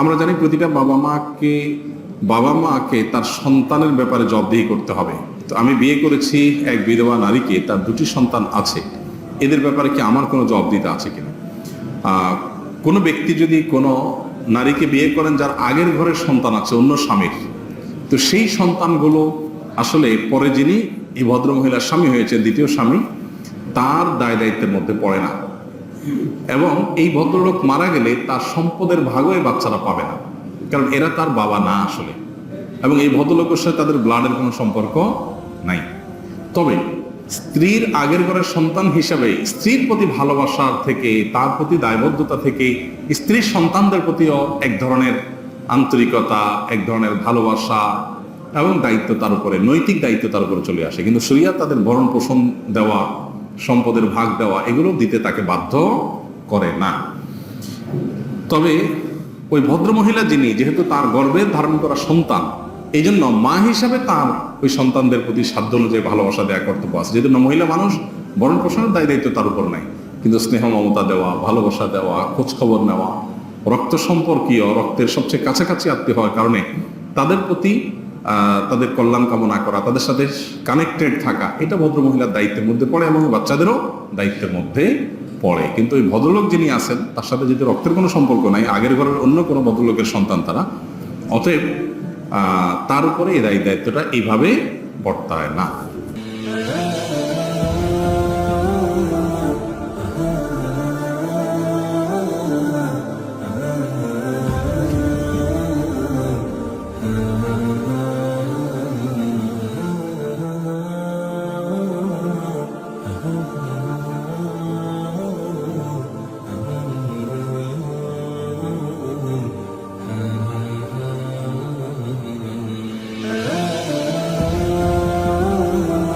আমরা জানি প্রতিটা বাবা মাকে বাবা মাকে তার সন্তানের ব্যাপারে জবাবদিহি করতে হবে। তো আমি বিয়ে করেছি এক বিধবা নারীকে, তার দুটি সন্তান আছে। এদের ব্যাপারে কি আমার কোনো জবাবদিহিতা আছে কিনা? কোনো ব্যক্তি যদি কোনো নারীকে বিয়ে করেন যার আগের ঘরের সন্তান আছে, অন্য স্বামীর, তো সেই সন্তানগুলো আসলে পরে যিনি এই ভদ্র মহিলার স্বামী হয়েছে, দ্বিতীয় স্বামী, তার দায় দায়িত্বের মধ্যে পড়ে না। এবং এই ভদ্রলোক মারা গেলে তার সম্পদের ভাগও এই বাচ্চারা পাবে না। কারণ এরা তার বাবা না আসলে। এবং এই ভদ্রলোকের সাথে তাদের ব্লাডের কোনো সম্পর্ক নাই। তবে স্ত্রীর আগের ঘরের সন্তান হিসাবে স্ত্রীর প্রতি ভালোবাসার থেকে, তার প্রতি দায়বদ্ধতা থেকে স্ত্রীর সন্তানদের প্রতিও এক ধরনের আন্তরিকতা, এক ধরনের ভালোবাসা এবং দায়িত্ব তার উপরে, নৈতিক দায়িত্ব তার উপরে চলে আসে। কিন্তু শরিয়া তাদের ভরণ পোষণ দেওয়া সম্পদের ভাগ দেওয়া, এগুলো দিতে তাকে বাধ্য করে না। তবে ওই ভদ্র মহিলা যিনি, যেহেতু তার গর্ভে ধারণ করা সন্তান এই জন্য মা হিসাবে তার ওই সন্তানদের প্রতি সাধ্য অনুযায়ী ভালোবাসা দেওয়া কর্তব্য আছে। যেহেতু মহিলা মানুষ বরণ পোষণের দায় দায়িত্ব তার উপর নাই। কিন্তু স্নেহ, মমতা দেওয়া, ভালোবাসা দেওয়া খোঁজ খবর নেওয়া, রক্ত সম্পর্কীয়, রক্তের সবচেয়ে কাছাকাছি আত্মীয় হওয়ার কারণে তাদের প্রতি তাদের কল্যাণ কামনা করা, তাদের সাথে কানেক্টেড থাকা, এটা ভদ্রমহিলার দায়িত্বের মধ্যে পড়ে, এবং বাচ্চাদেরও দায়িত্বের মধ্যে পড়ে। কিন্তু ওই ভদ্রলোক যিনি আছেন, তার সাথে যদি রক্তের কোনো সম্পর্ক নাই, আগের ঘরের অন্য কোনো ভদ্রলোকের সন্তান তারা, অতএব তার উপরে এই দায়ী দায়িত্বটা এইভাবে বর্তায় না।